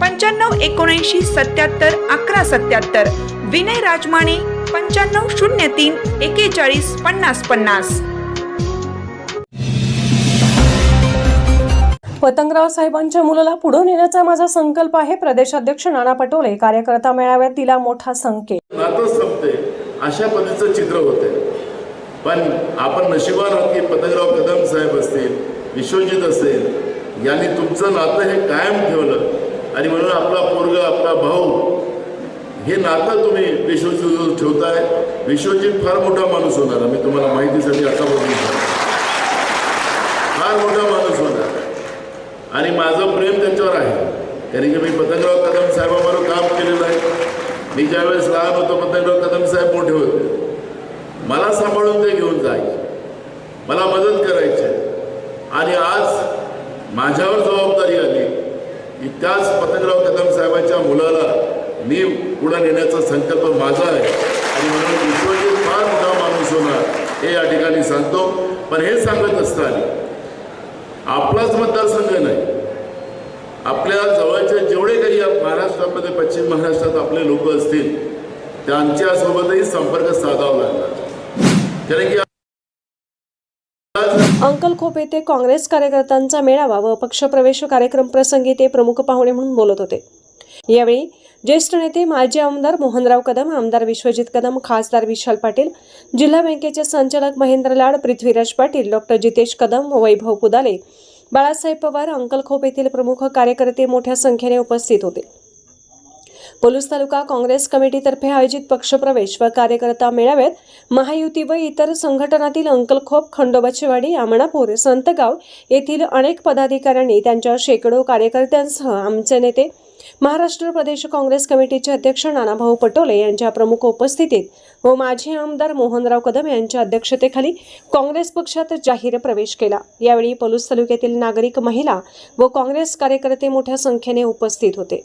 पंच्याण्णव एकोणऐंशी सत्याहत्तर अकरा सत्याहत्तर. विनय राजमाने पंच्याण्णव शून्य तीन एकेचाळीस पन्नास पन्नास. पतंगराव साहेबांच्या मुलाला पुढे नेण्याचा माझा संकल्प आहे. प्रदेशाध्यक्ष नाना पटोले कार्यकर्ता मेळाव्यात दिला मोठा संकेत. नातं संपते अशा पद्धतीचं चित्र होते पण आपण नशिबान आहात की पतंगराव कदम साहेब असतील विश्वजित असेल यांनी तुमचं नातं हे कायम ठेवलं. आणि म्हणून आपला पोरग आपला भाऊ हे नातं तुम्ही विश्वजीत ठेवताय. विश्वजीत फार मोठा माणूस होणार मी तुम्हाला माहितीसाठी आता बघून फार मोठा माणूस होणार आणि माझं प्रेम त्यांच्यावर आहे. कारण की मी पतंगराव कदम साहेबाबरोबर काम केलेलं आहे. मी ज्यावेळेस लहान होतो पतंगराव कदम साहेब मोठे होते. मला सांभाळून ते घेऊन जायचे. मला मदत करायची. आणि आज माझ्यावर जबाबदारी त्याच पतंगराव कदम साहेबांच्या मुलाला मी पुढे नेण्याचा संकल्प माझा आहे. आणि म्हणून विश्वजित फार मोठा माणूस होणार हे या ठिकाणी सांगतो. पण हे सांगत असताना आपलाच मतदारसंघ नाही. आपल्या जवळचे जेवढे काही या महाराष्ट्रामध्ये पश्चिम महाराष्ट्रात आपले लोक असतील त्यांच्यासोबतही संपर्क साधावा लागला कारण की अंकल खोप येथे काँग्रेस कार्यकर्त्यांचा मेळावा व पक्षप्रवेश कार्यक्रम प्रसंगी ते प्रमुख पाहुणे म्हणून बोलत होते. यावेळी ज्येष्ठ नेते माजी आमदार मोहनराव कदम आमदार विश्वजित कदम खासदार विशाल पाटील जिल्हा बँकेचे संचालक महेंद्र लाड पृथ्वीराज पाटील डॉक्टर जितेश कदम वैभव पुदाले बाळासाहेब पवार अंकलखोप येथील प्रमुख कार्यकर्ते मोठ्या संख्येने उपस्थित होते. पलूस तालुका काँग्रेस कमिटीतर्फे आयोजित पक्षप्रवेश व कार्यकर्ता मेळाव्यात महायुती व इतर संघटनातील अंकलखोप खंडोबाचेवाडी आमणापूर संतगाव येथील अनेक पदाधिकाऱ्यांनी त्यांच्या शेकडो कार्यकर्त्यांसह आमचे नेते महाराष्ट्र प्रदेश काँग्रेस कमिटीचे अध्यक्ष नानाभाऊ पटोले यांच्या प्रमुख उपस्थितीत व माजी आमदार मोहनराव कदम यांच्या अध्यक्षतेखाली काँग्रेस पक्षात जाहीर प्रवेश केला. यावेळी पलूस तालुक्यातील नागरिक महिला व काँग्रेस कार्यकर्ते मोठ्या संख्येने उपस्थित होते.